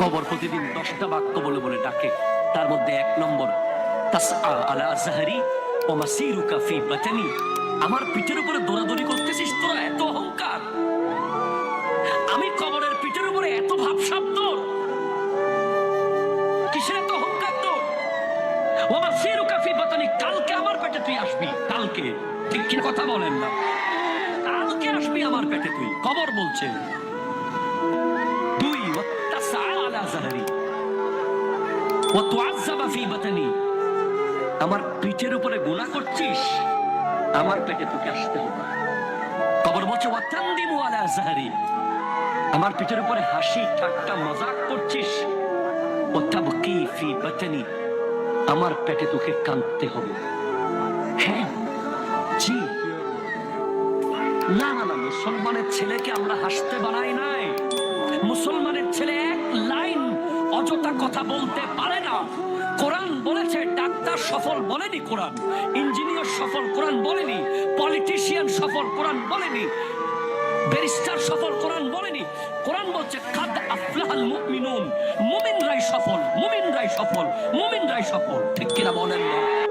কবর প্রতিদিন দশটা বাক্য বলে বলে ডাকে। তার মধ্যে এক নম্বর আলা ও মাসিরুকা ফি বাতানি। আমার পিঠের উপরে দৌড়াদৌড়ি করতেছিস, তোরা এত অহংকার? আমি কবরের পিঠের উপরে এত ভাবসাব তোর? কিসের এত অহংকার তোর? ও মাসিরুকা ফি বাতানি, কালকে আমার পেটে তুই আসবি। কালকে? ঠিক কথা বলেন না। কালকে আসবি আমার পেটে তুই। কবর বলছে। জাহরি ওয়া তুআজ্জাবা ফি বাতানি। আমার পিঠের উপরে গুনাহ করছিস, আমার পেটে তোকে আসতে হবে। কবর বলছে, ওয়াতান্দিমু আলা জাহরি। আমার পিঠের উপরে হাসি, ঠাট্টা, মজাক করছিস। ওয়াতাবকি ফি বাতানি। আমার পেটে তোকে কাঁদতে হবে। হ্যাঁ জি। না না না, মুসলমানের ছেলেকে আমরা হাসতে বানাই নাই। মুসলমানের ছেলে এক লাইন অযথা কথা বলতে পারে না। কোরআন বলেছে, ডাক্তার সফল বলেনি কোরআন, ইঞ্জিনিয়ার সফল কোরআন বলেনি, পলিটিশিয়ান সফল কোরআন বলেনি, ব্যারিস্টার সফল কোরআন বলেনি। কোরআন বলছে খাদ আফলাহাল মুমিনুন, মুমিনরাই সফল মুমিন মুমিনরাই সফল মুমিন মুমিনরাই সফল। ঠিক কিনা বলেন না।